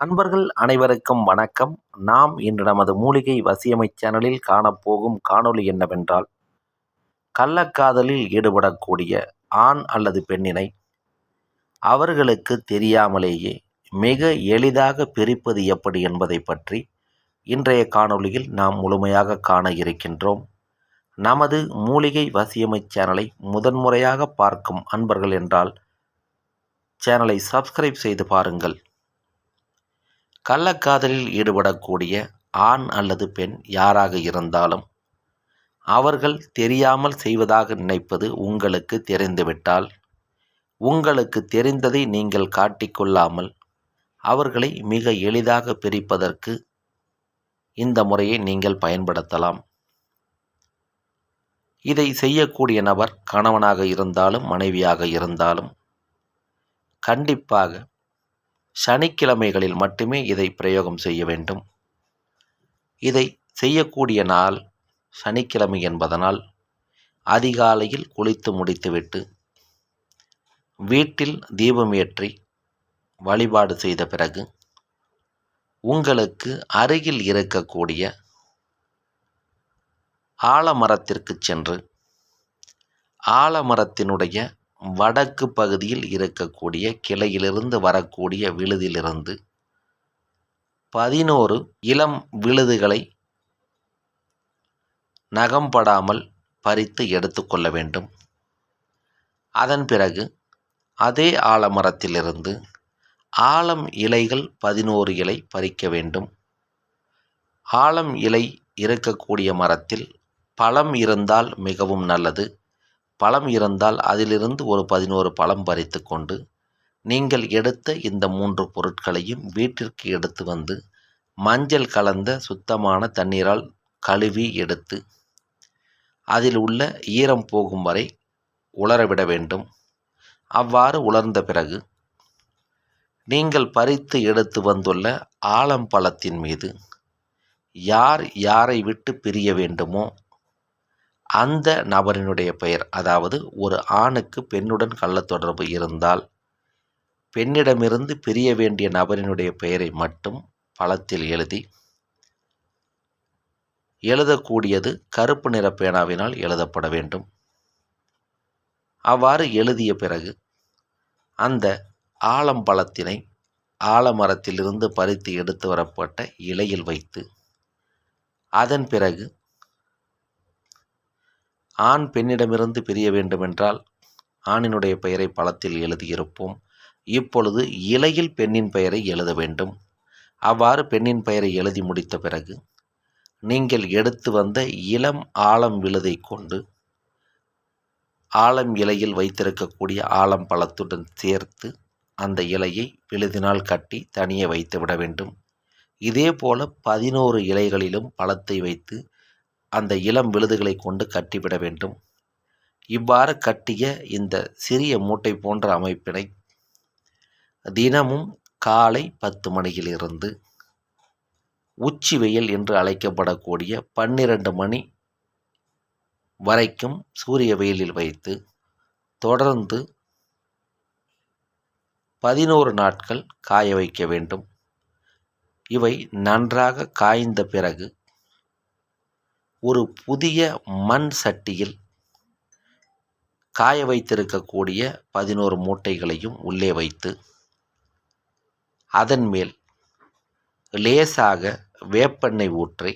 அன்பர்கள் அனைவருக்கும் வணக்கம். நாம் இன்று நமது மூலிகை வசியமை சேனலில் காணப்போகும் காணொளி என்னவென்றால் கள்ளக்காதலில் ஈடுபடக்கூடிய ஆண் அல்லது பெண்ணினை அவர்களுக்கு தெரியாமலேயே மிக எளிதாக பிரிப்பது எப்படி என்பதை பற்றி இன்றைய காணொளியில் நாம் முழுமையாக காண இருக்கின்றோம். நமது மூலிகை வசியமை சேனலை முதன்முறையாக பார்க்கும் அன்பர்கள் என்றால் சேனலை சப்ஸ்கிரைப் செய்து பாருங்கள். கள்ளக்காதலில் ஈடுபடக்கூடிய ஆண் அல்லது பெண் யாராக இருந்தாலும் அவர்கள் தெரியாமல் செய்வதாக நினைப்பது உங்களுக்கு தெரிந்துவிட்டால் உங்களுக்கு தெரிந்ததை நீங்கள் காட்டிக்கொள்ளாமல் அவர்களை மிக எளிதாக பிரிப்பதற்கு இந்த முறையை நீங்கள் பயன்படுத்தலாம். இதை செய்யக்கூடிய நபர் கணவனாக இருந்தாலும் மனைவியாக இருந்தாலும் கண்டிப்பாக சனிக்கிழமைகளில் மட்டுமே இதை பிரயோகம் செய்ய வேண்டும். இதை செய்யக்கூடிய நாள் சனிக்கிழமை என்பதனால் அதிகாலையில் குளித்து முடித்துவிட்டு வீட்டில் தீபம் ஏற்றி வழிபாடு செய்த பிறகு உங்களுக்கு அருகில் இருக்கக்கூடிய ஆலமரத்திற்கு சென்று ஆலமரத்தினுடைய வடக்கு பகுதியில் இருக்கக்கூடிய கிளையிலிருந்து வரக்கூடிய விழுதிலிருந்து பதினோரு இளம் விழுதுகளை நகம்படாமல் பறித்து எடுத்துக்கொள்ள வேண்டும். அதன் பிறகு அதே ஆலமரத்திலிருந்து ஆலம் இலைகள் பதினோரு இலை பறிக்க வேண்டும். ஆலம் இலை இருக்கக்கூடிய மரத்தில் பழம் இருந்தால் மிகவும் நல்லது. பழம் இருந்தால் அதிலிருந்து ஒரு பதினோரு பழம் பறித்து கொண்டு நீங்கள் எடுத்த இந்த மூன்று பொருட்களையும் வீட்டிற்கு எடுத்து வந்து மஞ்சள் கலந்த சுத்தமான தண்ணீரால் கழுவி எடுத்து அதில் உள்ள ஈரம் போகும் வரை உலரவிட வேண்டும். அவ்வாறு உலர்ந்த பிறகு நீங்கள் பறித்து எடுத்து வந்துள்ள ஆலம்பழத்தின் மீது யார் யாரை விட்டு பிரிய வேண்டுமோ அந்த நபரினுடைய பெயர் அதாவது ஒரு ஆணுக்கு பெண்ணுடன் கள்ளத்தொடர்பு இருந்தால் பெண்ணிடமிருந்து பிரிய வேண்டிய நபரினுடைய பெயரை மட்டும் பழத்தில் எழுதி எழுதக்கூடியது கருப்பு நிற பேனாவினால் எழுதப்பட வேண்டும். அவ்வாறு எழுதிய பிறகு அந்த ஆலம்பழத்தினை ஆலமரத்திலிருந்து பறித்து எடுத்து வரப்பட்ட இலையில் வைத்து அதன் பிறகு ஆண் பெண்ணிடமிருந்து பிரிய வேண்டுமென்றால் ஆணினுடைய பெயரை பழத்தில் எழுதியிருப்போம். இப்பொழுது இலையில் பெண்ணின் பெயரை எழுத வேண்டும். அவ்வாறு பெண்ணின் பெயரை எழுதி முடித்த பிறகு நீங்கள் எடுத்து வந்த இளம் ஆழம் விழுதை கொண்டு ஆழம் இலையில் வைத்திருக்கக்கூடிய ஆழம் பழத்துடன் சேர்த்து அந்த இலையை விழுதினால் கட்டி தனியே வைத்து விட வேண்டும். இதே போல பதினோரு இலைகளிலும் பழத்தை வைத்து அந்த இளம் விழுதுகளை கொண்டு கட்டிவிட வேண்டும். இவ்வாறு கட்டிய இந்த சிறிய மூட்டை போன்ற அமைப்பினை தினமும் காலை பத்து மணியிலிருந்து உச்சி வெயில் என்று அழைக்கப்படக்கூடிய பன்னிரண்டு மணி வரைக்கும் சூரிய வெயிலில் வைத்து தொடர்ந்து பதினோரு நாட்கள் காய வைக்க வேண்டும். இவை நன்றாக காய்ந்த பிறகு ஒரு புதிய மண் சட்டியில் காய வைத்திருக்கக்கூடிய பதினோரு மூட்டைகளையும் உள்ளே வைத்து அதன் மேல் லேசாக வேப்பெண்ணெய் ஊற்றி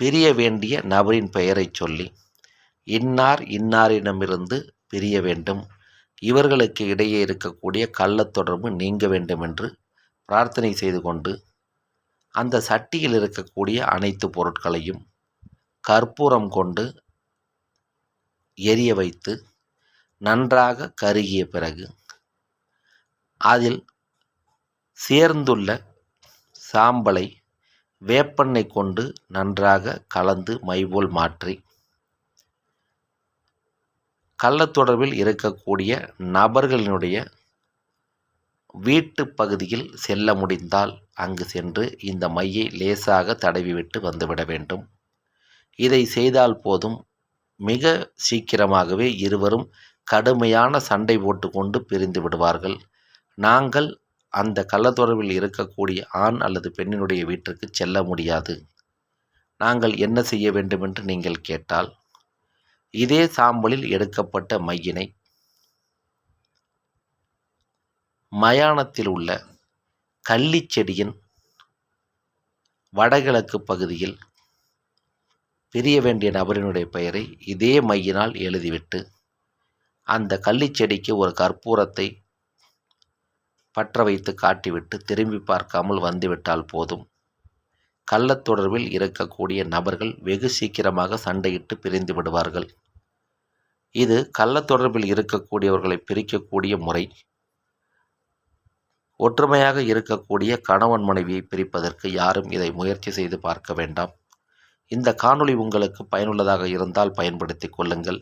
பிரிய வேண்டிய நபரின் பெயரை சொல்லி இன்னார் இன்னாரிடமிருந்து பிரிய வேண்டும். இவர்களுக்கு இடையே இருக்கக்கூடிய கள்ளத் தொடர்பு நீங்க வேண்டும் என்று பிரார்த்தனை செய்து கொண்டு அந்த சட்டியில் இருக்கக்கூடிய அனைத்து பொருட்களையும் கற்பூரம் கொண்டு எரிய வைத்து நன்றாக கருகிய பிறகு அதில் சேர்ந்துள்ள சாம்பலை வேப்பெண்ணெய் கொண்டு நன்றாக கலந்து மைபோல் மாற்றி கள்ளத்தொடர்பில் இருக்கக்கூடிய நபர்களினுடைய வீட்டு பகுதியில் செல்ல முடிந்தால் அங்கு சென்று இந்த மையை லேசாக தடவிவிட்டு வந்துவிட வேண்டும். இதை செய்தால் போதும். மிக சீக்கிரமாகவே இருவரும் கடுமையான சண்டை போட்டுக்கொண்டு பிரிந்து விடுவார்கள். நாங்கள் அந்த கள்ளத்தொடர்பில் இருக்கக்கூடிய ஆண் அல்லது பெண்ணினுடைய வீட்டிற்கு செல்ல முடியாது. நாங்கள் என்ன செய்ய வேண்டும் என்று நீங்கள் கேட்டால் இதே சாம்பலில் எடுக்கப்பட்ட மையினை மயானத்தில் உள்ள கள்ளிச்செடியின் வடகிழக்கு பகுதியில் பிரிய வேண்டிய நபரினுடைய பெயரை இதே மையினால் எழுதிவிட்டு அந்த கள்ளிச்செடிக்கு ஒரு கற்பூரத்தை பற்ற வைத்து காட்டிவிட்டு திரும்பி பார்க்காமல் வந்துவிட்டால் போதும். கள்ளத் தொடர்பில் இருக்கக்கூடிய நபர்கள் வெகு சீக்கிரமாக சண்டையிட்டு பிரிந்து விடுவார்கள். இது கள்ளத் தொடர்பில் இருக்கக்கூடியவர்களை பிரிக்கக்கூடிய முறை. ஒற்றுமையாக இருக்கக்கூடிய கணவன் மனைவியை பிரிப்பதற்கு யாரும் இதை முயற்சி செய்து பார்க்க வேண்டாம். இந்த காணொளி உங்களுக்கு பயனுள்ளதாக இருந்தால் பயன்படுத்தி கொள்ளுங்கள்.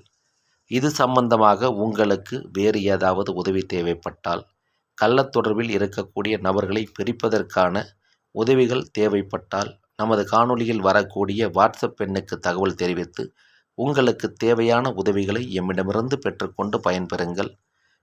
இது சம்பந்தமாக உங்களுக்கு வேறு ஏதாவது உதவி தேவைப்பட்டால் கள்ளத் தொடர்பில் இருக்கக்கூடிய நபர்களை பிரிப்பதற்கான உதவிகள் தேவைப்பட்டால் நமது காணொளியில் வரக்கூடிய வாட்ஸ்அப் எண்ணுக்கு தகவல் தெரிவித்து உங்களுக்கு தேவையான உதவிகளை எம்மிடமிருந்து பெற்றுக்கொண்டு பயன்பெறுங்கள்.